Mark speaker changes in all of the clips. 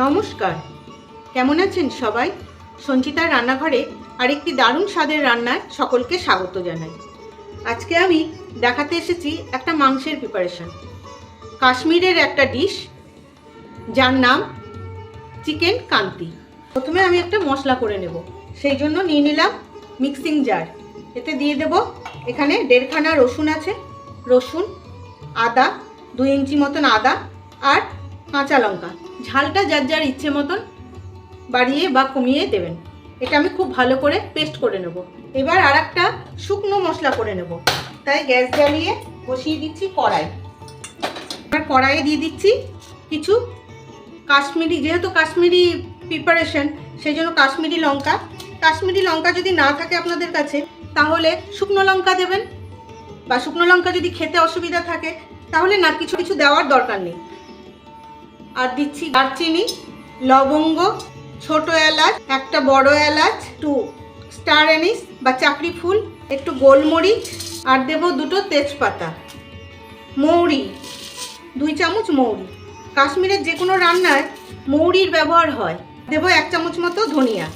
Speaker 1: নমস্কার। কেমন আছেন সবাই? সঞ্চিতার রান্নাঘরে আরেকটি দারুণ স্বাদের রান্নায় সকলকে স্বাগত জানাই। আজকে আমি দেখাতে এসেছি একটা মাংসের প্রিপারেশন কাশ্মীরের একটা ডিশ যার নাম চিকেন কান্তি। প্রথমে আমি একটা মশলা করে নেব, সেই জন্য নিয়ে নিলাম মিক্সিং জার এতে দিয়ে দেব এখানে দেড়খানা রসুন আছে। রসুন, আদা, দুই ইঞ্চি মতন আদা আর কাঁচা লঙ্কা। ঝালটা যার যার ইচ্ছে মতন বাড়িয়ে বা কমিয়ে দেবেন। এটা আমি খুব ভালো করে পেস্ট করে নেব। এবার আর একটা শুকনো মশলা করে নেব। তাই গ্যাস জ্বালিয়ে বসিয়ে দিচ্ছি কড়াই। এবার কড়াইয়ে দিয়ে দিচ্ছি কিছু কাশ্মীরি, যেহেতু কাশ্মীরি প্রিপারেশন সেই জন্য কাশ্মীরি লঙ্কা। কাশ্মীরি লঙ্কা যদি না থাকে আপনাদের কাছে, তাহলে শুকনো লঙ্কা দেবেন। বা শুকনো লঙ্কা যদি খেতে অসুবিধা থাকে, তাহলে না, কিছু কিছু দেওয়ার দরকার নেই। আর দিচ্ছি দারচিনি, লবঙ্গ, ছোট এলাচ, একটা বড় এলাচ টু স্টার অ্যানিস বা চাকরি ফুল, একটু গোলমরিচ, আর দেব দুটো তেজপাতা। মৌরি, দুই চামচ মৌরি। কাশ্মীরের যে কোনো রান্নায় মৌরির ব্যবহার হয়। দেবো এক চামচ মতো ধনিয়া।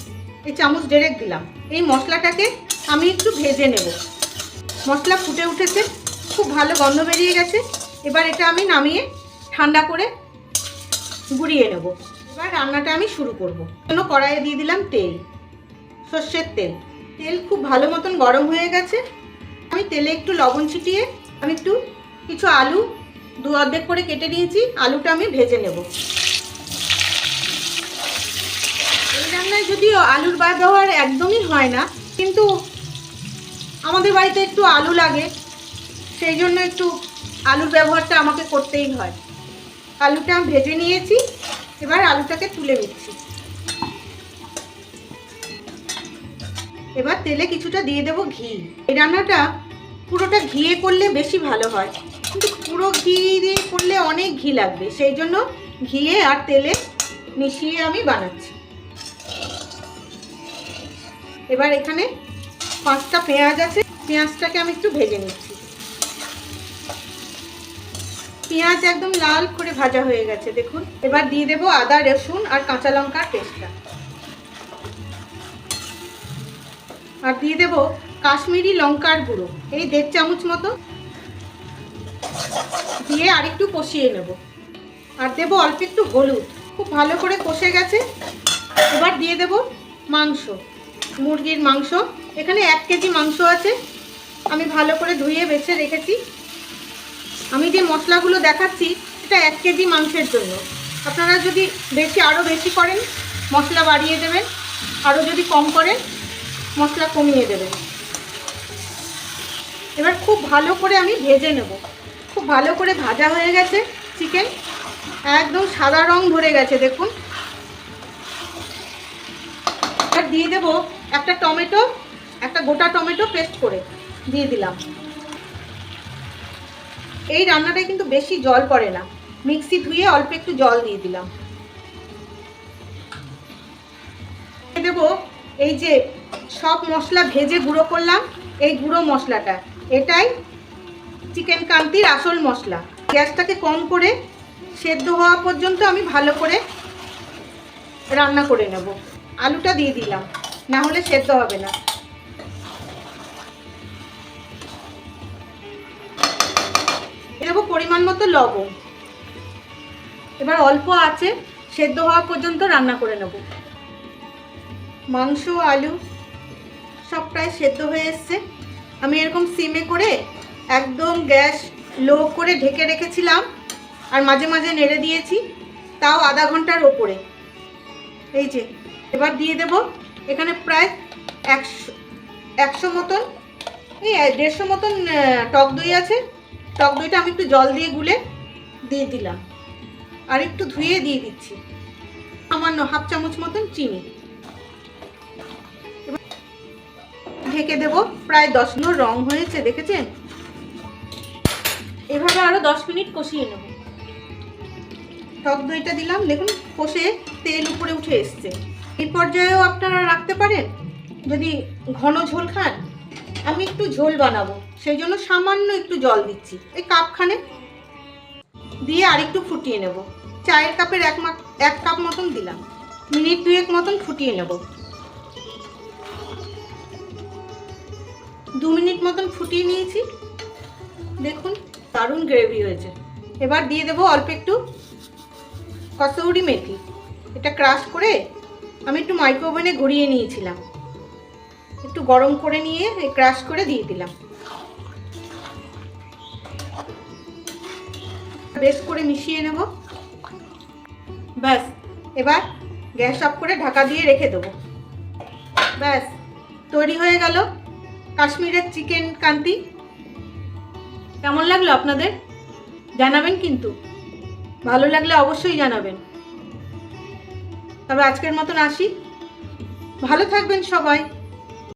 Speaker 1: এই চামচ ডেরেক দিলাম। এই মশলাটাকে আমি একটু ভেজে নেব। মশলা ফুটে উঠেছে, খুব ভালো গন্ধ বেরিয়ে গেছে। এবার এটা আমি নামিয়ে ঠান্ডা করে গুঁড়িয়ে নেব। এবার রান্নাটা আমি শুরু করব। জন্য কড়াইয়ে দিয়ে দিলাম তেল, সর্ষের তেল। তেল খুব ভালো মতন গরম হয়ে গেছে। আমি তেলে একটু লবণ ছিটিয়ে আমি একটু কিছু আলু দু অর্ধেক করে কেটে নিয়েছি। আলুটা আমি ভেজে নেব। এই রান্নায় যদিও আলুর ব্যবহার একদমই হয় না, কিন্তু আমাদের বাড়িতে একটু আলু লাগে, সেই জন্য একটু আলুর ব্যবহারটা আমাকে করতেই হয়। আলুটা ভেজে নিয়েছি, এবার আলুটাকে তুলে নিচ্ছি। এবার তেলে কিছুটা দিয়ে দেবো ঘি। এই রান্নাটা পুরোটা ঘিয়ে করলে বেশি ভালো হয়। কিন্তু পুরো ঘি দিয়ে করলে অনেক ঘি লাগবে, সেই জন্য ঘিয়ে আর তেলে মিশিয়ে আমি বানাচ্ছি। এবার এখানে পাঁচটা পেঁয়াজ আছে, পেঁয়াজটাকে আমি একটু ভেজে নিচ্ছি। পেঁয়াজ একদম লাল করে ভাজা হয়ে গেছে, দেখুন। এবার দিয়ে দেবো আদা, রসুন আর কাঁচা লঙ্কার পেস্টটা। আর দিয়ে দেবো কাশ্মীরি লঙ্কার গুঁড়ো, এই দেড় চামচ মতো। দিয়ে আরেকটু কষিয়ে নেব। আর দেবো অল্প একটু হলুদ, খুব ভালো করে কষে গেছে। এবার দিয়ে দেব মাংস, মুরগির মাংস। এখানে এক কেজি মাংস আছে, আমি ভালো করে ধুয়ে বেছে রেখেছি। আমি যে মশলাগুলো দেখাচ্ছি, এটা এক কেজি মাংসের জন্য। আপনারা যদি বেশি আরও বেশি করেন, মশলা বাড়িয়ে দেবেন। আরও যদি কম করেন, মশলা কমিয়ে দেবেন। এবার খুব ভালো করে আমি ভেজে নেব। খুব ভালো করে ভাজা হয়ে গেছে চিকেন। একদম সাদা রং ধরে গেছে, দেখুন। এবার দিয়ে দেব একটা টমেটো, একটা গোটা টমেটো পেস্ট করে। দিয়ে দিলাম। এই রান্নাটায় কিন্তু বেশি জল পড়ে না। মিক্সি ধুয়ে অল্প একটু জল দিয়ে দিলাম। দেবো এই যে সব মশলা ভেজে গুঁড়ো করলাম, এই গুঁড়ো মশলাটা। এটাই চিকেন কান্তির আসল মশলা। গ্যাসটাকে কম করে সেদ্ধ হওয়া পর্যন্ত আমি ভালো করে রান্না করে নেব। আলুটা দিয়ে দিলাম, না হলে সেদ্ধ হবে না। দেবো পরিমাণ মতো লবণ। এবার অল্প আছে সেদ্ধ হওয়া পর্যন্ত রান্না করে নেব। মাংস, আলু সব প্রায় সেদ্ধ হয়ে এসছে। আমি এরকম সিমে করে একদম গ্যাস লো করে ঢেকে রেখেছিলাম আর মাঝে মাঝে নেড়ে দিয়েছি, তাও আধা ঘণ্টার ওপরে। এই যে, এবার দিয়ে দেব এখানে প্রায় একশো একশো মতন, এই দেড়শো মতন টক দই আছে। টক দইটা আমি একটু জল দিয়ে গুলে দিয়ে দিলাম। আর একটু ধুয়ে দিয়ে দিচ্ছি। সামান্য হাফ চামচ মতন চিনি। ঢেকে দেব। প্রায় দশ মিনিট রং হয়েছে, দেখেছেন? এভাবে আরও দশ মিনিট কষিয়ে নেব। টক দইটা দিলাম। দেখুন, কষে তেল উপরে উঠে এসছে। এই পর্যায়েও আপনারা রাখতে পারেন। যদি ঘন ঝোল খান আমি একটু ঝোল বানাবো। সেই জন্য সামান্য একটু জল দিচ্ছি। এই কাপখানে দিয়ে আরেকটু ফুটিয়ে নেব। চায়ের কাপের এক এক কাপ মতন দিলাম। মিনিট দুয়েক মতন ফুটিয়ে নেব। দু মিনিট মতন ফুটিয়ে নিয়েছি। দেখুন, দারুণ গ্রেভি হয়েছে। এবার দিয়ে দেবো অল্প একটু কসৌরি মেথি। এটা ক্রাশ করে আমি একটু মাইক্রোওভেনে ঘুরিয়ে নিয়েছিলাম। একটু গরম করে নিয়ে ক্রাশ করে দিয়ে দিলাম। বেশ করে মিশিয়ে নেব। ব্যাস, এবার গ্যাস অফ করে ঢাকা দিয়ে রেখে দেবো। ব্যাস, তৈরি হয়ে গেল কাশ্মীরের চিকেন কান্তি। কেমন লাগল আপনাদের? জানাবেন কিন্তু। ভালো লাগলে অবশ্যই জানাবেন। তবে আজকের মতন আসি। ভালো থাকবেন সবাই।